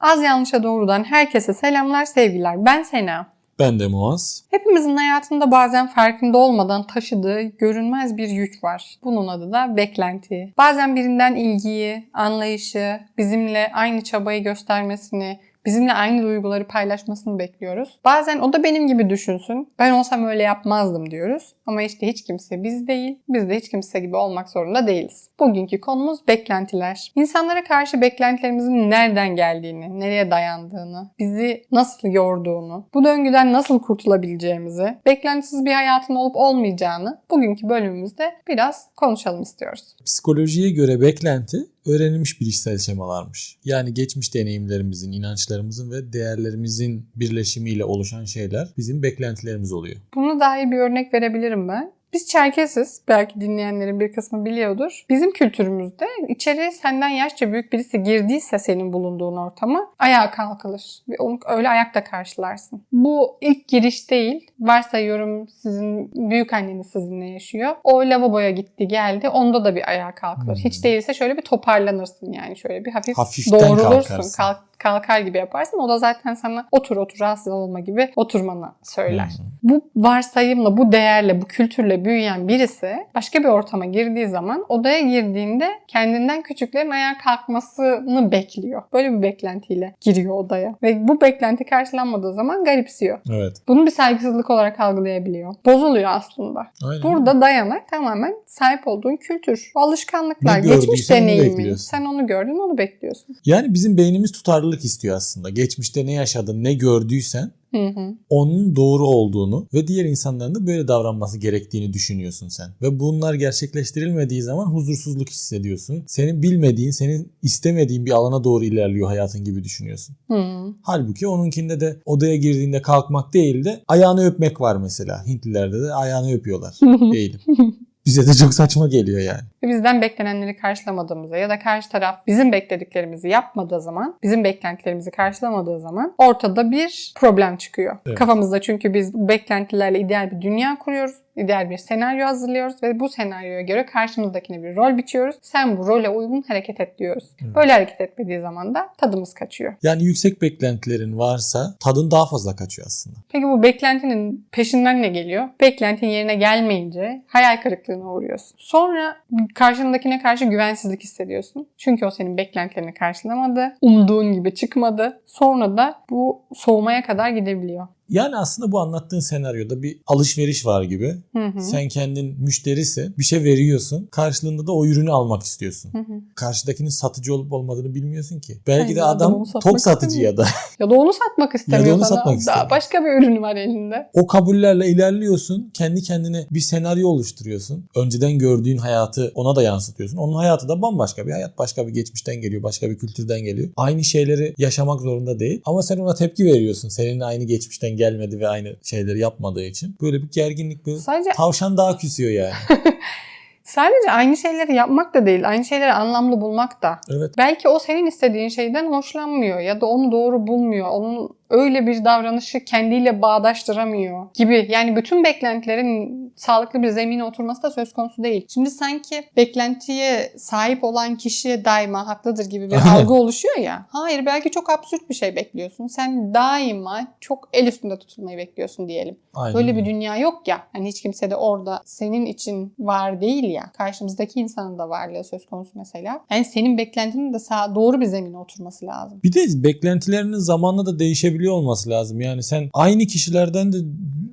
Az yanlışa doğrudan herkese selamlar, sevgiler. Ben Sena. Ben de Muaz. Hepimizin hayatında bazen farkında olmadan taşıdığı görünmez bir yük var. Bunun adı da beklenti. Bazen birinden ilgiyi, anlayışı, bizimle aynı çabayı göstermesini, bizimle aynı duyguları paylaşmasını bekliyoruz. Bazen o da benim gibi düşünsün. Ben olsam öyle yapmazdım diyoruz. Ama işte hiç kimse biz değil. Biz de hiç kimse gibi olmak zorunda değiliz. Bugünkü konumuz beklentiler. İnsanlara karşı beklentilerimizin nereden geldiğini, nereye dayandığını, bizi nasıl yorduğunu, bu döngüden nasıl kurtulabileceğimizi, beklentisiz bir hayatın olup olmayacağını bugünkü bölümümüzde biraz konuşalım istiyoruz. Psikolojiye göre beklenti öğrenilmiş bilişsel şemalarmış. Yani geçmiş deneyimlerimizin, inançlarımızın ve değerlerimizin birleşimiyle oluşan şeyler bizim beklentilerimiz oluyor. Buna dair bir örnek verebilirim ben. Biz Çerkesiz, belki dinleyenlerin bir kısmı biliyordur. Bizim kültürümüzde içeri senden yaşça büyük birisi girdiyse senin bulunduğun ortama ayağa kalkılır. Ve onu öyle ayakta karşılarsın. Bu ilk giriş değil. Varsayıyorum sizin büyük anneniz sizinle yaşıyor. O lavaboya gitti geldi. Onda da bir ayağa kalkılır. Hmm. Hiç değilse şöyle bir toparlanırsın yani. Şöyle bir hafif Hafiften doğrulursun. kalkarsın. Kalk, kalkar gibi yaparsın. O da zaten sana otur otur rahatsız olma gibi oturmanı söyler. Hı. Bu varsayımla, bu değerle, bu kültürle büyüyen birisi başka bir ortama girdiği zaman odaya girdiğinde kendinden küçüklerin ayağa kalkmasını bekliyor. Böyle bir beklentiyle giriyor odaya. Ve bu beklenti karşılanmadığı zaman garipsiyor. Evet. Bunu bir saygısızlık olarak algılayabiliyor. Bozuluyor aslında. Aynen. Burada dayanak tamamen sahip olduğun kültür, alışkanlıklar, Ne geçmiş deneyimin. Sen onu gördün, onu bekliyorsun. Yani bizim beynimiz tutarlılık istiyor aslında. Geçmişte ne yaşadın, ne gördüysen Hı hı. onun doğru olduğunu ve diğer insanların da böyle davranması gerektiğini düşünüyorsun sen. Ve bunlar gerçekleştirilmediği zaman huzursuzluk hissediyorsun. Senin bilmediğin, senin istemediğin bir alana doğru ilerliyor hayatın gibi düşünüyorsun. Hı. Halbuki onunkinde de odaya girdiğinde kalkmak değil de ayağını öpmek var mesela. Hintlilerde de ayağını öpüyorlar. Eğilim. Bize de çok saçma geliyor yani. bizden beklenenleri karşılamadığımızda ya da karşı taraf bizim beklediklerimizi yapmadığı zaman, bizim beklentilerimizi karşılamadığı zaman ortada bir problem çıkıyor. Evet. Kafamızda çünkü biz beklentilerle ideal bir dünya kuruyoruz, ideal bir senaryo hazırlıyoruz ve bu senaryoya göre karşımızdakine bir rol biçiyoruz. Sen bu role uygun hareket et diyoruz. Evet. Böyle hareket etmediği zaman da tadımız kaçıyor. Yani yüksek beklentilerin varsa tadın daha fazla kaçıyor aslında. Peki bu beklentinin peşinden ne geliyor? Beklentin yerine gelmeyince hayal kırıklığına uğruyorsun. Sonra karşındakine karşı güvensizlik hissediyorsun. Çünkü o senin beklentilerini karşılamadı. Umduğun gibi çıkmadı. Sonra da bu soğumaya kadar gidebiliyor. Yani aslında bu anlattığın senaryoda bir alışveriş var gibi. Hı hı. Sen kendin müşterisin, bir şey veriyorsun. Karşılığında da o ürünü almak istiyorsun. Hı hı. Karşıdakinin satıcı olup olmadığını bilmiyorsun ki. Belki de Aynen, adam adam onu satmak tok satıcı ya da Ya da onu satmak istemiyor onu sana. satmak Daha istemiyor. başka bir ürünü var elinde. o kabullerle ilerliyorsun. Kendi kendine bir senaryo oluşturuyorsun. Önceden gördüğün hayatı ona da yansıtıyorsun. Onun hayatı da bambaşka bir hayat. Başka bir geçmişten geliyor, başka bir kültürden geliyor. Aynı şeyleri yaşamak zorunda değil. Ama sen ona tepki veriyorsun. Seninle aynı geçmişten gelmedi ve aynı şeyleri yapmadığı için. Böyle bir gerginlik böyle. Sadece Tavşan daha küsüyor yani. sadece aynı şeyleri yapmak da değil, aynı şeyleri anlamlı bulmak da. Evet. Belki o senin istediğin şeyden hoşlanmıyor ya da onu doğru bulmuyor. Onun öyle bir davranışı kendiyle bağdaştıramıyor gibi. Yani bütün beklentilerin sağlıklı bir zemine oturması da söz konusu değil. Şimdi sanki beklentiye sahip olan kişi daima haklıdır gibi bir algı oluşuyor ya. Hayır belki çok absürt bir şey bekliyorsun. Sen daima çok el üstünde tutulmayı bekliyorsun diyelim. Aynen. Böyle bir dünya yok ya. Hani hiç kimse de orada senin için var değil ya. Karşımızdaki insanın da varlığı söz konusu mesela. Yani senin beklentinin de sağ, doğru bir zemine oturması lazım. Bir de beklentilerinin zamanla da değişebiliyor olması lazım. Yani sen aynı kişilerden de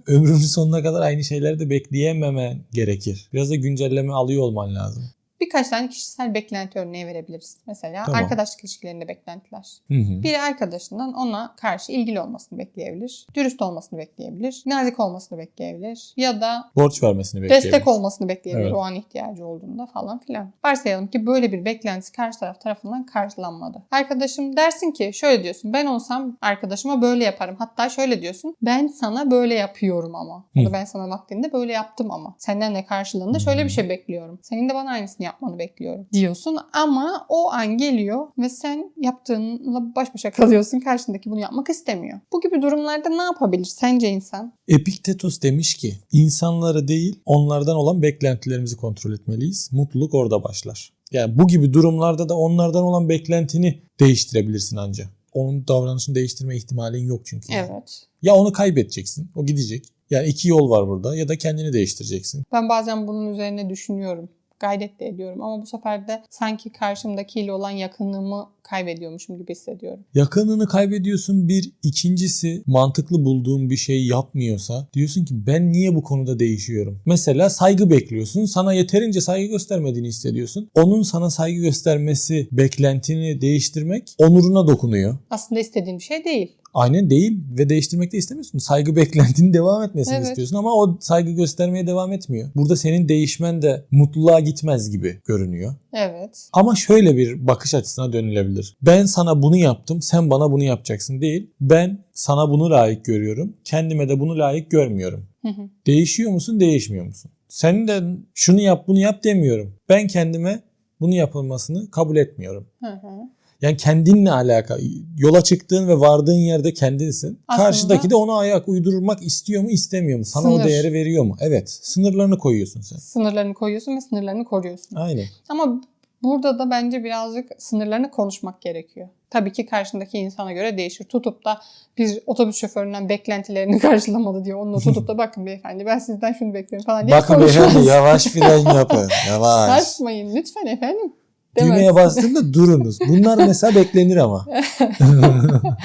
ömrünün sonuna kadar aynı şeyleri de bekleyememen gerekir. Biraz da güncelleme alıyor olman lazım. Birkaç tane kişisel beklenti örneği verebiliriz. Mesela Tamam. arkadaşlık ilişkilerinde beklentiler. Hı hı. Biri arkadaşından ona karşı ilgili olmasını bekleyebilir. Dürüst olmasını bekleyebilir. Nazik olmasını bekleyebilir. Ya da Borç vermesini bekleyebiliriz. destek olmasını bekleyebilir Evet. o an ihtiyacı olduğunda falan filan. Varsayalım ki böyle bir beklentisi karşı taraf tarafından karşılanmadı. Arkadaşım dersin ki şöyle diyorsun ben olsam arkadaşıma böyle yaparım. Hatta şöyle diyorsun ben sana böyle yapıyorum ama. Hı. ben sana vaktinde böyle yaptım ama. Senden de karşılığında şöyle bir şey bekliyorum. Senin de bana aynısını yapmanı bekliyorum diyorsun ama o an geliyor ve sen yaptığınla baş başa kalıyorsun. Karşındaki bunu yapmak istemiyor. Bu gibi durumlarda ne yapabilir sence insan? Epiktetos demiş ki insanları değil onlardan olan beklentilerimizi kontrol etmeliyiz. Mutluluk orada başlar. Yani bu gibi durumlarda da onlardan olan beklentini değiştirebilirsin ancak. onun davranışını değiştirme ihtimalin yok çünkü. Evet. Ya onu kaybedeceksin. O gidecek. Yani iki yol var burada. Ya da kendini değiştireceksin. Ben bazen bunun üzerine düşünüyorum. Gayret de ediyorum ama bu sefer de sanki karşımdakiyle olan yakınlığımı kaybediyormuşum gibi hissediyorum. Yakınını kaybediyorsun bir. ikincisi mantıklı bulduğun bir şey yapmıyorsa diyorsun ki ben niye bu konuda değişiyorum? Mesela saygı bekliyorsun. Sana yeterince saygı göstermediğini hissediyorsun. Onun sana saygı göstermesi beklentini değiştirmek onuruna dokunuyor. Aslında istediğim bir şey değil. Aynen değil ve değiştirmek de istemiyorsun. Saygı beklentinin devam etmesini Evet. istiyorsun ama o saygı göstermeye devam etmiyor. Burada senin değişmen de mutluluğa gitmez gibi görünüyor. Evet. Ama şöyle bir bakış açısına dönülebilir. Ben sana bunu yaptım, sen bana bunu yapacaksın değil. Ben sana bunu layık görüyorum, kendime de bunu layık görmüyorum. Hı hı. Değişiyor musun, değişmiyor musun? Senin de şunu yap, bunu yap demiyorum. Ben kendime bunu yapılmasını kabul etmiyorum. Hı hı. Yani kendinle alakalı. Yola çıktığın ve vardığın yerde kendinsin. Aslında- Karşıdaki de ona ayak uydurmak istiyor mu, istemiyor mu? Sana Sınır. o değeri veriyor mu? Evet. Sınırlarını koyuyorsun sen. Sınırlarını koyuyorsun ve sınırlarını koruyorsun. Aynen. Ama burada da bence birazcık sınırlarını konuşmak gerekiyor. Tabii ki karşındaki insana göre değişir. Tutup da bir otobüs şoföründen beklentilerini karşılamadı diye onu tutup da bakın beyefendi ben sizden şunu bekliyorum falan diye Bakın konuşmaz. beyefendi yavaş fren yapın. Yavaş. Saçmayın lütfen efendim. Düğmeye Demez. bastığında durunuz. Bunlar mesela beklenir ama.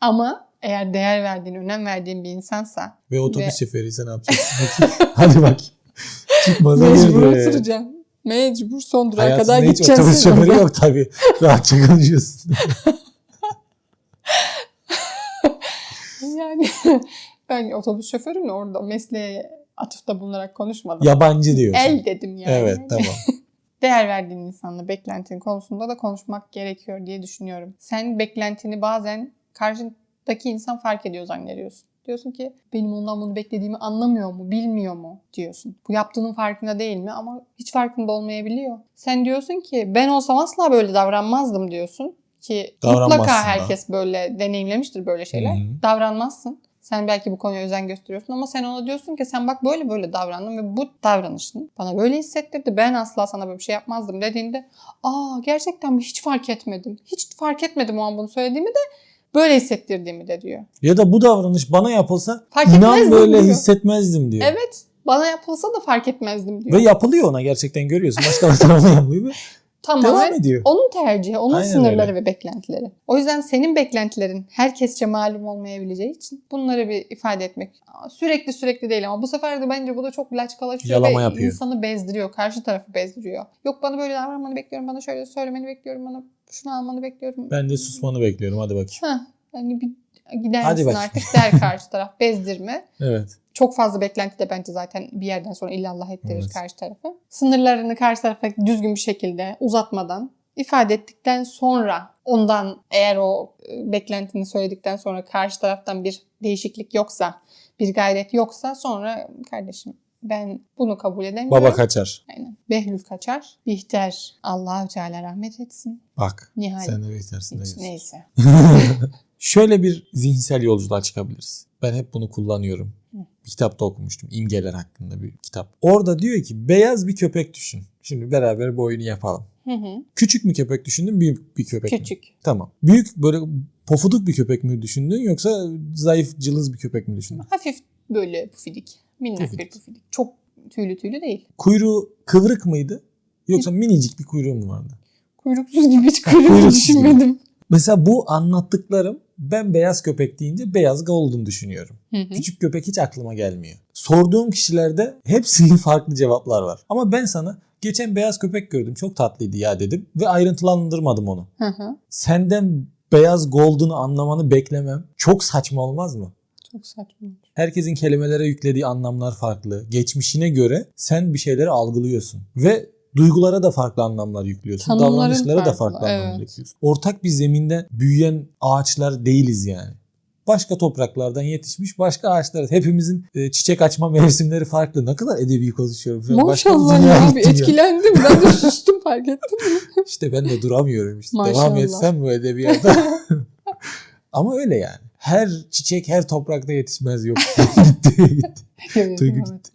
Ama eğer değer verdiğin, önem verdiğin bir insansa Ve otobüs Ve- şoförüyse ne yapacaksın? Hadi bak. Çıkmaza mecbur oturacağım. Mecbur son durağa Hayatında kadar hiç gideceksin. otobüs sen şoförü orada. yok tabii. Rahatça konuşuyorsun. Yani ben otobüs şoförünü orada mesleğe atıfta bulunarak konuşmadım. Yabancı diyorsun. El dedim yani. Evet tamam. Değer verdiğin insanla beklentin konusunda da konuşmak gerekiyor diye düşünüyorum. Sen beklentini bazen karşındaki insan fark ediyor zannediyorsun. Diyorsun ki benim ondan bunu beklediğimi anlamıyor mu, bilmiyor mu diyorsun. Bu yaptığının farkında değil mi ama hiç farkında olmayabiliyor. Sen diyorsun ki ben olsam asla böyle davranmazdım diyorsun. Ki mutlaka herkes böyle deneyimlemiştir böyle şeyler. Hı hı. Davranmazsın. Sen belki bu konuya özen gösteriyorsun ama sen ona diyorsun ki sen bak böyle böyle davrandın ve bu davranışın bana böyle hissettirdi. Ben asla sana böyle bir şey yapmazdım dediğinde aa gerçekten mi hiç fark etmedim. Hiç fark etmedim o an bunu söylediğimi de böyle hissettirdiğimi de diyor. Ya da bu davranış bana yapılsa Fark inan böyle diyor. hissetmezdim diyor. Evet bana yapılsa da fark etmezdim diyor. Ve yapılıyor ona gerçekten görüyorsun. Başka bir tarafı yapıyor. Ve Devam Tamamen ediyor. onun tercihi, onun Aynen sınırları öyle. ve beklentileri. O yüzden senin beklentilerin herkesçe malum olmayabileceği için bunları bir ifade etmek sürekli sürekli değil ama bu sefer de bence bu da çok laçkalaşıyor Yalama ve yapıyor. insanı bezdiriyor, karşı tarafı bezdiriyor. Yok bana böyle davranmanı bekliyorum, bana şöyle söylemeni bekliyorum, bana şunu almanı bekliyorum. Ben de susmanı bekliyorum. Hadi bakayım. Heh, hani bir gider Hadi misin bakayım. artık der karşı taraf. Bezdirme. Evet. Çok fazla beklenti de bence zaten bir yerden sonra illallah ettirir Evet. karşı tarafı. Sınırlarını karşı tarafa düzgün bir şekilde uzatmadan ifade ettikten sonra ondan eğer o e, beklentini söyledikten sonra karşı taraftan bir değişiklik yoksa, bir gayret yoksa sonra kardeşim ben bunu kabul edemiyorum. Baba kaçar. Aynen. Behlül kaçar. Bihter Allahü Teala rahmet etsin. Bak. Nihayet. Sen de diyorsun. neyse. Şöyle bir zihinsel yolculuğa çıkabiliriz. Ben hep bunu kullanıyorum. Hı. Bir kitapta okumuştum. İmgeler hakkında bir kitap. Orada diyor ki beyaz bir köpek düşün. Şimdi beraber bu oyunu yapalım. Hı hı. Küçük mü köpek düşündün, büyük bir köpek mi? Küçük. Tamam. Büyük böyle pofuduk bir köpek mi düşündün yoksa zayıf cılız bir köpek mi düşündün? Hafif böyle pufidik. Minnak bir Pufidik. pufidik. Çok tüylü tüylü değil. Kuyruğu kıvrık mıydı? Yoksa minicik bir kuyruğu mu vardı? Kuyruksuz gibi hiç kuyruğu kuyruksuz gibi. düşünmedim. Mesela bu anlattıklarım ben beyaz köpek deyince beyaz golden düşünüyorum. Hı hı. Küçük köpek hiç aklıma gelmiyor. Sorduğum kişilerde hepsinde farklı cevaplar var. Ama ben sana geçen beyaz köpek gördüm çok tatlıydı ya dedim ve ayrıntılandırmadım onu. Hı hı. Senden beyaz golden'ı anlamanı beklemem çok saçma olmaz mı? Çok saçma. Herkesin kelimelere yüklediği anlamlar farklı. Geçmişine göre sen bir şeyleri algılıyorsun. Ve duygulara da farklı anlamlar yüklüyorsun. Tanımların davranışlara da farklı, farklı anlamlar evet. yüklüyorsun. Ortak bir zeminde büyüyen ağaçlar değiliz yani. Başka topraklardan yetişmiş başka ağaçlar. Hepimizin e, çiçek açma mevsimleri farklı. Ne kadar edebi konuşuyorum. şu an. Maşallah ya ya. etkilendim. Ben de sustum fark ettim. İşte ben de duramıyorum işte. Maşallah. Devam etsem bu edebiyata. Ama öyle yani. Her çiçek her toprakta yetişmez yok. gitti gitti. Evet, Duygu evet. gitti.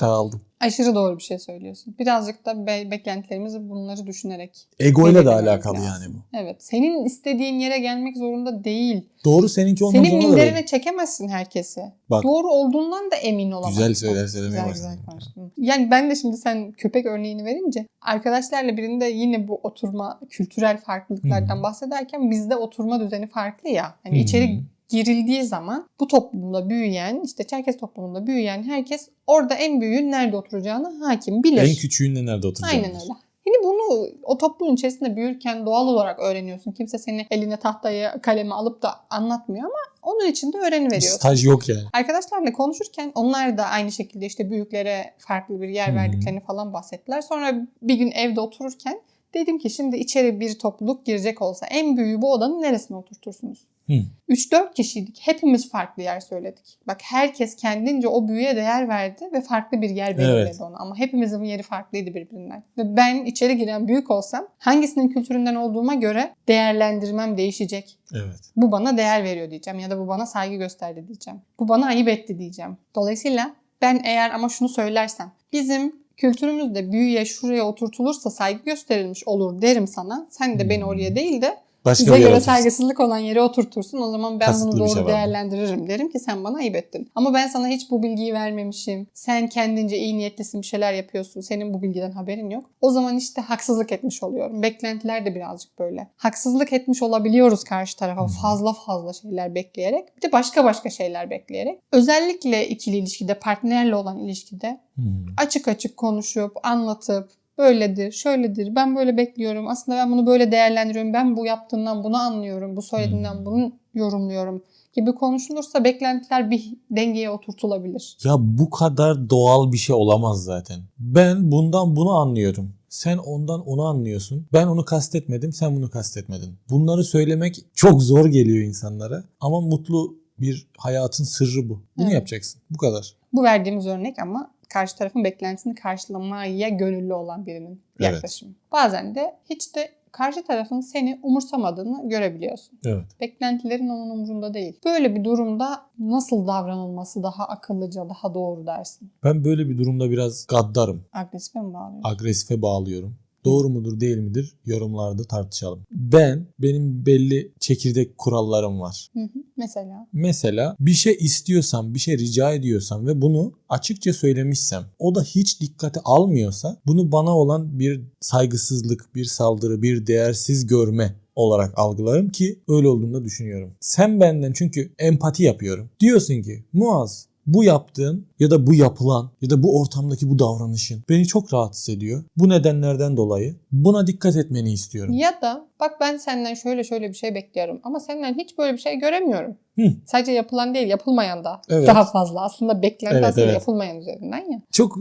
Dağıldım. Aşırı doğru bir şey söylüyorsun. Birazcık da be- beklentilerimizi bunları düşünerek. Ego ile de alakalı lazım. yani bu. Evet. Senin istediğin yere gelmek zorunda değil. Doğru seninki olmak Senin zorunda da minderine değil. çekemezsin herkesi. Bak. Doğru olduğundan da emin olamazsın. Güzel söyler söylemeye Güzel konuştun. Yani ben de şimdi sen köpek örneğini verince arkadaşlarla birinde yine bu oturma kültürel farklılıklardan Hı. bahsederken bizde oturma düzeni farklı ya. Hani Hı. içeri girildiği zaman bu toplumda büyüyen işte Çerkes toplumunda büyüyen herkes orada en büyüğün nerede oturacağını hakim bilir. En küçüğün de nerede oturacağını. Aynen öyle. Şimdi bunu o toplumun içerisinde büyürken doğal olarak öğreniyorsun. Kimse seni eline tahtayı kalemi alıp da anlatmıyor ama onun için de öğreniveriyorsun. Staj yok yani. Arkadaşlarla konuşurken onlar da aynı şekilde işte büyüklere farklı bir yer hı. verdiklerini falan bahsettiler. Sonra bir gün evde otururken dedim ki şimdi içeri bir topluluk girecek olsa en büyüğü bu odanın neresine oturtursunuz? Hı. 3-4 kişiydik. Hepimiz farklı yer söyledik. Bak herkes kendince o büyüye değer verdi ve farklı bir yer belirledi Evet. ona. Ama hepimizin yeri farklıydı birbirinden. Ve ben içeri giren büyük olsam hangisinin kültüründen olduğuma göre değerlendirmem değişecek. Evet. Bu bana değer veriyor diyeceğim ya da bu bana saygı gösterdi diyeceğim. Bu bana ayıp etti diyeceğim. Dolayısıyla ben eğer ama şunu söylersem bizim kültürümüzde büyüye şuraya oturtulursa saygı gösterilmiş olur derim sana. Sen de beni Hmm. oraya değil de Başka bize göre otursun. saygısızlık olan yere oturtursun. O zaman ben Kasıtlı bunu şey doğru var. değerlendiririm. Derim ki sen bana ayıp ettin. Ama ben sana hiç bu bilgiyi vermemişim. Sen kendince iyi niyetlisin bir şeyler yapıyorsun. Senin bu bilgiden haberin yok. O zaman işte haksızlık etmiş oluyorum. Beklentiler de birazcık böyle. Haksızlık etmiş olabiliyoruz karşı tarafa Hmm. fazla fazla şeyler bekleyerek. Bir de başka başka şeyler bekleyerek. Özellikle ikili ilişkide, partnerle olan ilişkide Hmm. açık açık konuşup, anlatıp böyledir, şöyledir, ben böyle bekliyorum, aslında ben bunu böyle değerlendiriyorum, ben bu yaptığından bunu anlıyorum, bu söylediğinden Hmm. bunu yorumluyorum gibi konuşulursa beklentiler bir dengeye oturtulabilir. Ya bu kadar doğal bir şey olamaz zaten. Ben bundan bunu anlıyorum. Sen ondan onu anlıyorsun. Ben onu kastetmedim, sen bunu kastetmedin. Bunları söylemek çok zor geliyor insanlara. Ama mutlu bir hayatın sırrı bu. Bunu Evet. yapacaksın. Bu kadar. Bu verdiğimiz örnek ama karşı tarafın beklentisini karşılamaya gönüllü olan birinin Evet. yaklaşımı. Bazen de hiç de karşı tarafın seni umursamadığını görebiliyorsun. Evet. Beklentilerin onun umurunda değil. Böyle bir durumda nasıl davranılması daha akıllıca, daha doğru dersin? Ben böyle bir durumda biraz gaddarım. Agresife mi bağlıyorsun? Agresife bağlıyorum. Doğru mudur değil midir yorumlarda tartışalım. Ben benim belli çekirdek kurallarım var. Hı hı. Mesela. Mesela bir şey istiyorsam, bir şey rica ediyorsam ve bunu açıkça söylemişsem, o da hiç dikkate almıyorsa bunu bana olan bir saygısızlık, bir saldırı, bir değersiz görme olarak algılarım ki öyle olduğunu da düşünüyorum. Sen benden çünkü empati yapıyorum. Diyorsun ki Muaz bu yaptığın ya da bu yapılan ya da bu ortamdaki bu davranışın beni çok rahatsız ediyor. Bu nedenlerden dolayı buna dikkat etmeni istiyorum. Ya da bak ben senden şöyle şöyle bir şey bekliyorum ama senden hiç böyle bir şey göremiyorum. Hı. Sadece yapılan değil, yapılmayan da Evet. daha fazla. Aslında beklenti Evet, aslında evet. yapılmayan üzerinden ya. Çok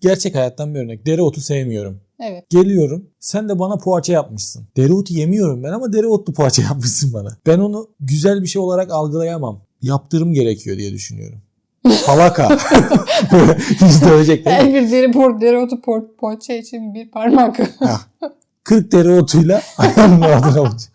gerçek hayattan bir örnek. Dereotu sevmiyorum. Evet. Geliyorum. Sen de bana poğaça yapmışsın. Dereotu yemiyorum ben ama dereotlu poğaça yapmışsın bana. Ben onu güzel bir şey olarak algılayamam. Yaptırım gerekiyor diye düşünüyorum. Falaka. Hiç dövecek değil mi? Her bir deri por, dereotu por, poğaça için bir parmak. 40 dereotuyla ayağının altına vuracak.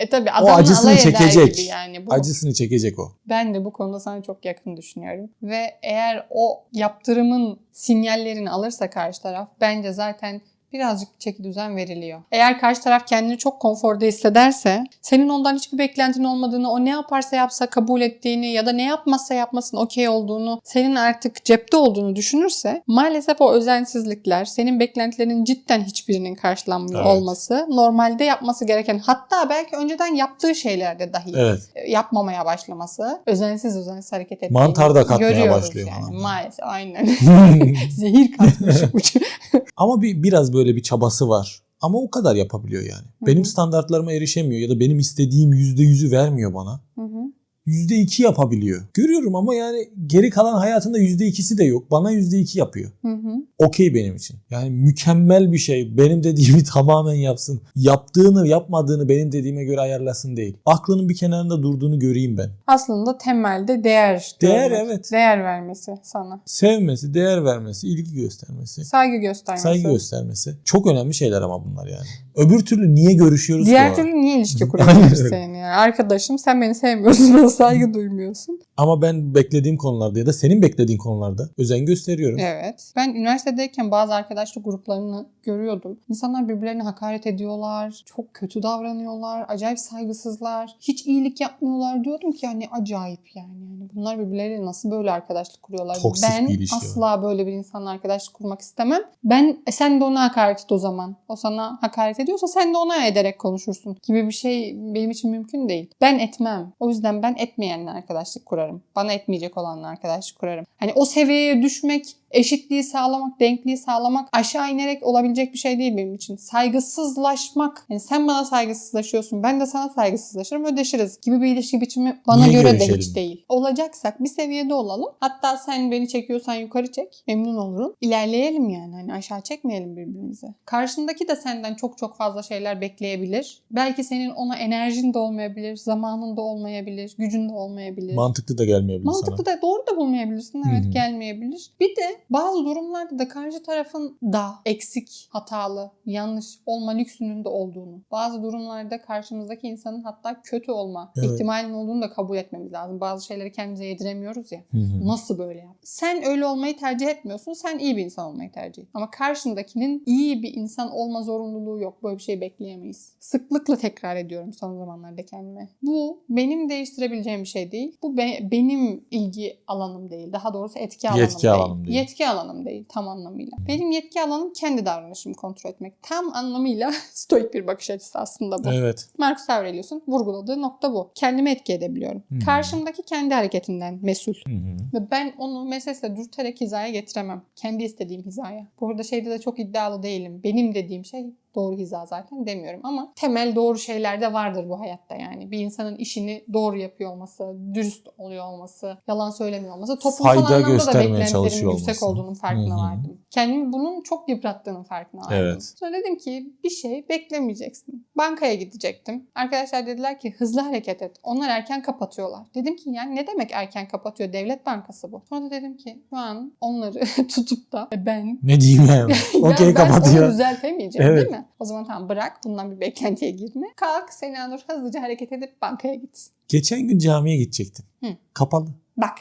e tabi O adamla acısını alay çekecek. gibi yani. Bu. Acısını çekecek o. Ben de bu konuda sana çok yakın düşünüyorum. Ve eğer o yaptırımın sinyallerini alırsa karşı taraf bence zaten birazcık çeki düzen veriliyor. Eğer karşı taraf kendini çok konforda hissederse, senin ondan hiçbir beklentin olmadığını, o ne yaparsa yapsa kabul ettiğini ya da ne yapmazsa yapmasın okey olduğunu, senin artık cepte olduğunu düşünürse maalesef o özensizlikler, senin beklentilerinin cidden hiçbirinin karşılanmıyor Evet. olması, normalde yapması gereken hatta belki önceden yaptığı şeylerde dahi Evet. yapmamaya başlaması, özensiz özensiz hareket ettiğini Mantar da katmaya görüyoruz başlıyor yani. Maalesef aynen. Zehir katmış. ama bir biraz böyle bir çabası var. Ama o kadar yapabiliyor yani. Hı Benim standartlarıma erişemiyor ya da benim istediğim %100'ü vermiyor bana. Hı hı. %2 yapabiliyor. Görüyorum ama yani geri kalan hayatında %2'si de yok. Bana %2 yapıyor. Hı hı. Okey benim için. Yani mükemmel bir şey. Benim dediğimi tamamen yapsın. Yaptığını yapmadığını benim dediğime göre ayarlasın değil. Aklının bir kenarında durduğunu göreyim ben. Aslında temelde değer. Değer, görmek, evet. Değer vermesi sana. Sevmesi, değer vermesi, ilgi göstermesi, Saygı göstermesi. saygı göstermesi. Çok önemli şeyler ama bunlar yani. Öbür türlü niye görüşüyoruz ki Diğer o türlü niye ilişki Aynen kurabiliriz öyle. senin yani? Arkadaşım sen beni sevmiyorsun, bana saygı duymuyorsun. Ama ben beklediğim konularda ya da senin beklediğin konularda özen gösteriyorum. Evet. Ben üniversitedeyken bazı arkadaşlık gruplarını görüyordum. İnsanlar birbirlerine hakaret ediyorlar. Çok kötü davranıyorlar. Acayip saygısızlar. Hiç iyilik yapmıyorlar. Diyordum ki yani acayip yani. yani bunlar birbirleriyle nasıl böyle arkadaşlık kuruyorlar? Toksik ben bir ilişki asla böyle bir insanla arkadaşlık kurmak istemem. Ben e, sen de ona hakaret et o zaman. O sana hakaret ediyorsa sen de ona ederek konuşursun gibi bir şey benim için mümkün değil. Ben etmem. O yüzden ben etmeyenle arkadaşlık kurarım. Bana etmeyecek olanla arkadaşlık kurarım. Hani o seviyeye düşmek, eşitliği sağlamak, denkliği sağlamak aşağı inerek olabilecek bir şey değil benim için. Saygısızlaşmak. Yani sen bana saygısızlaşıyorsun, ben de sana saygısızlaşırım, ödeşiriz gibi bir ilişki biçimi bana Niye göre de görüşelim? hiç değil. Olacaksak bir seviyede olalım. Hatta sen beni çekiyorsan yukarı çek. Memnun olurum. İlerleyelim yani. Hani aşağı çekmeyelim birbirimizi. Karşındaki de senden çok çok fazla şeyler bekleyebilir. Belki senin ona enerjin de olmayabilir, zamanın da olmayabilir, gücün de olmayabilir. Mantıklı da gelmeyebilir Mantıklı sana. da doğru da bulmayabilirsin. Evet Hı hı. gelmeyebilir. Bir de bazı durumlarda da karşı tarafın da eksik, hatalı, yanlış olma lüksünün de olduğunu. Bazı durumlarda karşımızdaki insanın hatta kötü olma Evet. ihtimalinin olduğunu da kabul etmemiz lazım. Bazı şeyleri kendimize yediremiyoruz ya. Hı hı. Nasıl böyle yap? Sen öyle olmayı tercih etmiyorsun. Sen iyi bir insan olmayı tercih et. Ama karşındakinin iyi bir insan olma zorunluluğu yok. Böyle bir şey bekleyemeyiz. Sıklıkla tekrar ediyorum son zamanlarda kendime. Bu benim değiştirebileceğim bir şey değil. Bu be- benim ilgi alanım değil. Daha doğrusu etki alanım Yetki değil. alanım değil. Yetki alanım değil tam anlamıyla. Benim yetki alanım kendi davranışımı kontrol etmek. Tam anlamıyla stoik bir bakış açısı aslında bu. Evet. Marcus Aurelius'un vurguladığı nokta bu. Kendimi etki edebiliyorum. Hmm. Karşımdaki kendi hareketinden mesul. Hı hı. Ve ben onu meselesiyle dürterek hizaya getiremem. Kendi istediğim hizaya. Bu arada şeyde de çok iddialı değilim. Benim dediğim şey doğru hiza zaten demiyorum ama temel doğru şeyler de vardır bu hayatta yani. Bir insanın işini doğru yapıyor olması, dürüst oluyor olması, yalan söylemiyor olması, toplumsal Fayda anlamda da beklentilerin yüksek olduğunun farkına Hı hı. vardım. Kendimi bunun çok yıprattığının farkına vardım. Evet. Sonra dedim ki bir şey beklemeyeceksin. Bankaya gidecektim. Arkadaşlar dediler ki hızlı hareket et. Onlar erken kapatıyorlar. Dedim ki yani ne demek erken kapatıyor? Devlet bankası bu. Sonra da dedim ki şu an onları tutup da ben Ne diyeyim yani? Okey ben, ben onu kapatıyor. düzeltemeyeceğim Evet. değil mi? O zaman tamam bırak bundan bir beklentiye girme. Kalk Senanur hızlıca hareket edip bankaya git. Geçen gün camiye gidecektim. Hı. Kapalı. Bak.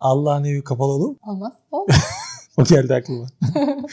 Allah'ın evi kapalı olur mu? Olmaz. Olmaz. O geldi aklıma.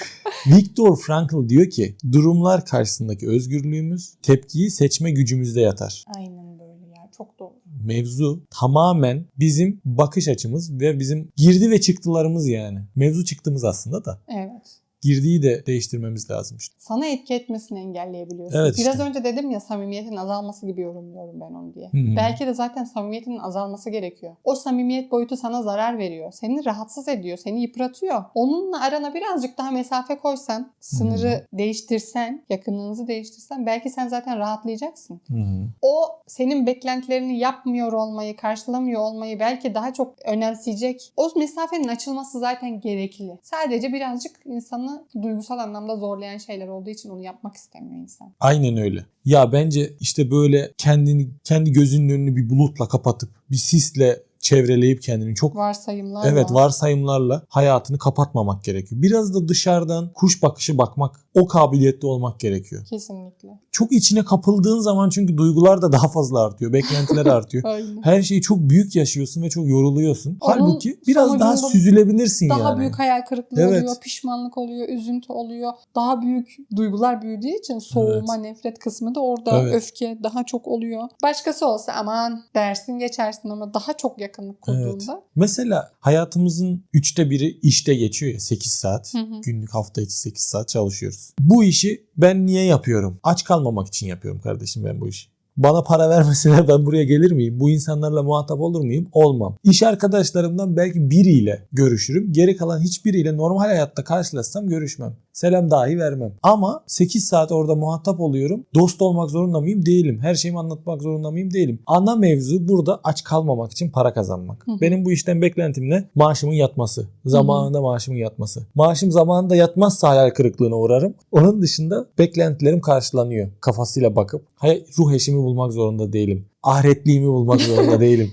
Viktor Frankl diyor ki durumlar karşısındaki özgürlüğümüz tepkiyi seçme gücümüzde yatar. Aynen böyle ya. Çok doğru. Mevzu tamamen bizim bakış açımız ve bizim girdi ve çıktılarımız yani. Mevzu çıktığımız aslında da. Evet. Girdiği de değiştirmemiz lazım işte. Sana etki etmesini engelleyebiliyorsun. Evet Biraz işte. önce dedim ya samimiyetin azalması gibi yorumluyorum ben onu diye. Hı hı. Belki de zaten samimiyetin azalması gerekiyor. O samimiyet boyutu sana zarar veriyor. Seni rahatsız ediyor. Seni yıpratıyor. Onunla arana birazcık daha mesafe koysan, sınırı değiştirsen, yakınlığınızı değiştirsen belki sen zaten rahatlayacaksın. Hı hı. O senin beklentilerini yapmıyor olmayı, karşılamıyor olmayı belki daha çok önemseyecek. O mesafenin açılması zaten gerekli. Sadece birazcık insanı duygusal anlamda zorlayan şeyler olduğu için onu yapmak istemiyor insan. Aynen öyle. Ya bence işte böyle kendini kendi gözünün önünü bir bulutla kapatıp bir sisle çevreleyip kendini çok Varsayımlar Evet var. varsayımlarla hayatını kapatmamak gerekiyor. Biraz da dışarıdan kuş bakışı bakmak, o kabiliyetli olmak gerekiyor. Kesinlikle. Çok içine kapıldığın zaman çünkü duygular da daha fazla artıyor, beklentiler artıyor. Her şeyi çok büyük yaşıyorsun ve çok yoruluyorsun. Onun Halbuki biraz daha süzülebilirsin Daha yani. büyük hayal kırıklığı Evet. oluyor, pişmanlık oluyor, üzüntü oluyor. Daha büyük duygular büyüdüğü için soğuma, nefret kısmı da orada Evet. öfke daha çok oluyor. Başkası olsa aman dersin geçersin ama daha çok yakınlık kurduğunda. Mesela hayatımızın üçte biri işte geçiyor ya 8 saat. Hı hı. Günlük hafta içi 8 saat çalışıyoruz. Bu işi ben niye yapıyorum? Aç kalmamak için yapıyorum kardeşim ben bu işi. Bana para vermeseler ben buraya gelir miyim? Bu insanlarla muhatap olur muyum? Olmam. İş arkadaşlarımdan belki biriyle görüşürüm. Geri kalan hiçbiriyle normal hayatta karşılaşsam görüşmem. Selam dahi vermem. Ama 8 saat orada muhatap oluyorum. Dost olmak zorunda mıyım? Değilim. Her şeyimi anlatmak zorunda mıyım? Değilim. Ana mevzu burada aç kalmamak için para kazanmak. Hı hı. Benim bu işten beklentim ne? Maaşımın yatması. Zamanında maaşımın yatması. Maaşım zamanında yatmazsa hayal kırıklığına uğrarım. Onun dışında beklentilerim karşılanıyor. Kafasıyla bakıp hay- ruh eşimi bulmak zorunda değilim. Ahiretliğimi bulmak zorunda değilim.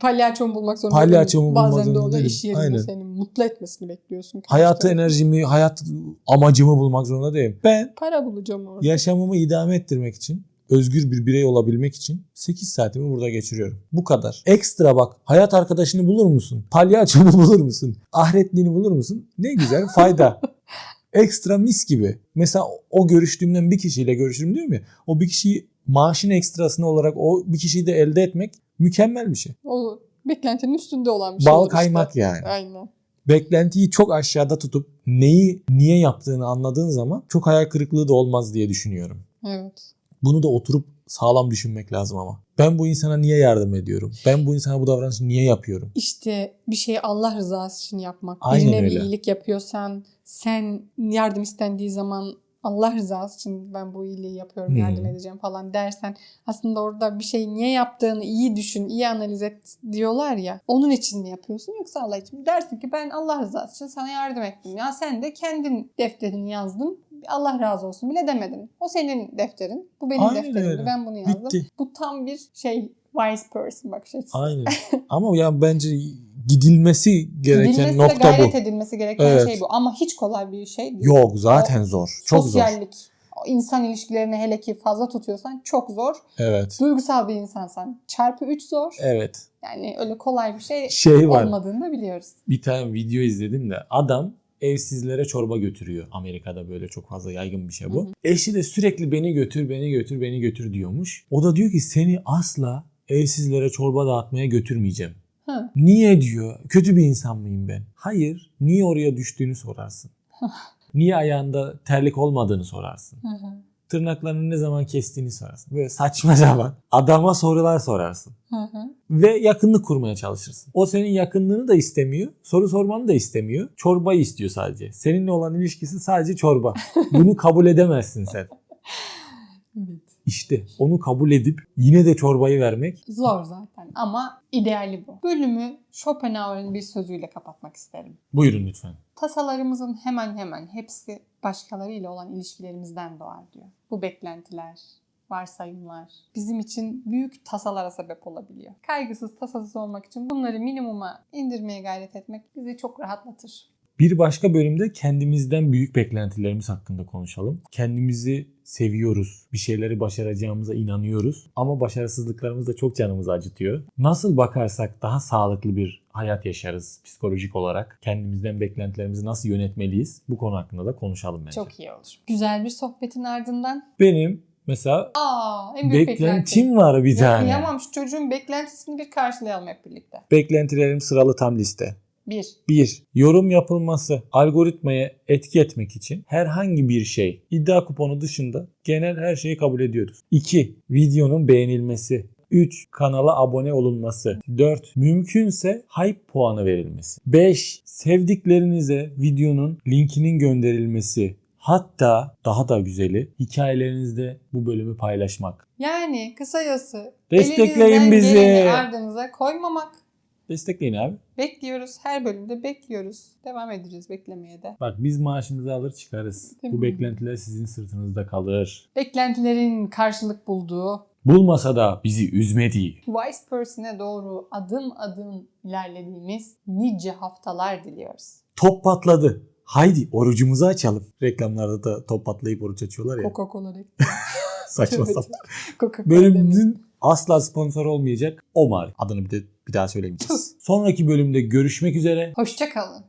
Palyaçomu bulmak zorunda Palyaçomu değilim. bulmak Bazen de zorunda o da değilim. iş yerinde Aynen. seni mutlu etmesini bekliyorsun. Hayatı enerjimi, hayat amacımı bulmak zorunda değilim. Ben Para bulacağım orada. yaşamımı idame ettirmek için özgür bir birey olabilmek için 8 saatimi burada geçiriyorum. Bu kadar. Ekstra bak hayat arkadaşını bulur musun? Palyaçonu bulur musun? Ahretliğini bulur musun? Ne güzel fayda. Ekstra mis gibi. Mesela o görüştüğümden bir kişiyle görüşürüm diyorum ya. O bir kişiyi maaşın ekstrasını olarak o bir kişiyi de elde etmek mükemmel bir şey. O beklentinin üstünde olan bir şey Bal olur işte. kaymak yani. Aynen. Beklentiyi çok aşağıda tutup neyi niye yaptığını anladığın zaman çok hayal kırıklığı da olmaz diye düşünüyorum. Evet. Bunu da oturup sağlam düşünmek lazım ama. Ben bu insana niye yardım ediyorum? Ben bu insana bu davranışı niye yapıyorum? İşte bir şeyi Allah rızası için yapmak. Aynen Birine bir öyle. iyilik yapıyorsan sen yardım istendiği zaman Allah rızası için ben bu iyiliği yapıyorum, Hmm. yardım edeceğim falan dersen aslında orada bir şeyi niye yaptığını iyi düşün, iyi analiz et diyorlar ya. Onun için mi yapıyorsun yoksa Allah için mi? Dersin ki ben Allah rızası için sana yardım ettim. Ya sen de kendin defterini yazdın. Allah razı olsun bile demedin. O senin defterin. Bu benim Aynen defterimdi. öyle. Ben bunu yazdım. Bitti. Bu tam bir şey wise person bakış açısı. Aynen. ama ya bence gidilmesi gereken Gidilmesi nokta gayret bu. edilmesi gereken Evet. şey bu. Ama hiç kolay bir şey değil. Yok zaten zor. Çok zor. Sosyallik, o insan ilişkilerini hele ki fazla tutuyorsan çok zor. Evet. Duygusal bir insansan çarpı 3 zor. Evet. Yani öyle kolay bir şey, Şey var. olmadığını da biliyoruz. Bir tane video izledim de adam evsizlere çorba götürüyor. Amerika'da böyle çok fazla yaygın bir şey bu. Hı hı. Eşi de sürekli beni götür, beni götür, beni götür diyormuş. O da diyor ki seni asla evsizlere çorba dağıtmaya götürmeyeceğim. Hı. Niye diyor? Kötü bir insan mıyım ben? Hayır. Niye oraya düştüğünü sorarsın. Niye ayağında terlik olmadığını sorarsın. Hı hı. Tırnaklarını ne zaman kestiğini sorarsın. Böyle saçma sapan. Adama sorular sorarsın. Hı hı. Ve yakınlık kurmaya çalışırsın. O senin yakınlığını da istemiyor. Soru sormanı da istemiyor. Çorbayı istiyor sadece. Seninle olan ilişkisi sadece çorba. Bunu kabul edemezsin sen. İşte onu kabul edip yine de çorbayı vermek Zor zaten ama ideali bu. Bölümü Schopenhauer'in bir sözüyle kapatmak isterim. Buyurun lütfen. Tasalarımızın hemen hemen hepsi başkalarıyla olan ilişkilerimizden doğar diyor. Bu beklentiler, varsayımlar bizim için büyük tasalara sebep olabiliyor. Kaygısız, tasasız olmak için bunları minimuma indirmeye gayret etmek bizi çok rahatlatır. Bir başka bölümde kendimizden büyük beklentilerimiz hakkında konuşalım. Kendimizi seviyoruz. Bir şeyleri başaracağımıza inanıyoruz. Ama başarısızlıklarımız da çok canımızı acıtıyor. Nasıl bakarsak daha sağlıklı bir hayat yaşarız psikolojik olarak. Kendimizden beklentilerimizi nasıl yönetmeliyiz? Bu konu hakkında da konuşalım bence. Çok iyi olur. Güzel bir sohbetin ardından Benim mesela aa en büyük beklenti. beklentim var bir Ya tane. kıyamam şu çocuğun beklentisini bir karşılayalım hep birlikte. Beklentilerim sıralı tam liste. Bir. 1. Yorum yapılması algoritmaya etki etmek için herhangi bir şey iddia kuponu dışında genel her şeyi kabul ediyoruz. 2. Videonun beğenilmesi. 3. Kanala abone olunması. 4. Mümkünse hype puanı verilmesi. 5. Sevdiklerinize videonun linkinin gönderilmesi. Hatta daha da güzeli hikayelerinizde bu bölümü paylaşmak. Yani kısacası Destekleyin elinizden bizi. geleni ardınıza koymamak. Destekleyin abi. Bekliyoruz. Her bölümde bekliyoruz. Devam edeceğiz beklemeye de. Bak biz maaşımızı alır çıkarız. Değil Bu mi? beklentiler sizin sırtınızda kalır. Beklentilerin karşılık bulduğu Bulmasa da bizi üzmediği. Wise Person'e doğru adım adım ilerlediğimiz nice haftalar diliyoruz. Top patladı. Haydi orucumuzu açalım. Reklamlarda da top patlayıp oruç açıyorlar ya. Coca-Cola reklamı. Saçma sapan. Coca-Cola demeyin. Bölümün asla sponsor olmayacak Omar. Adını bir de bir daha söylemeyeceğiz. Sonraki bölümde görüşmek üzere. Hoşça kalın.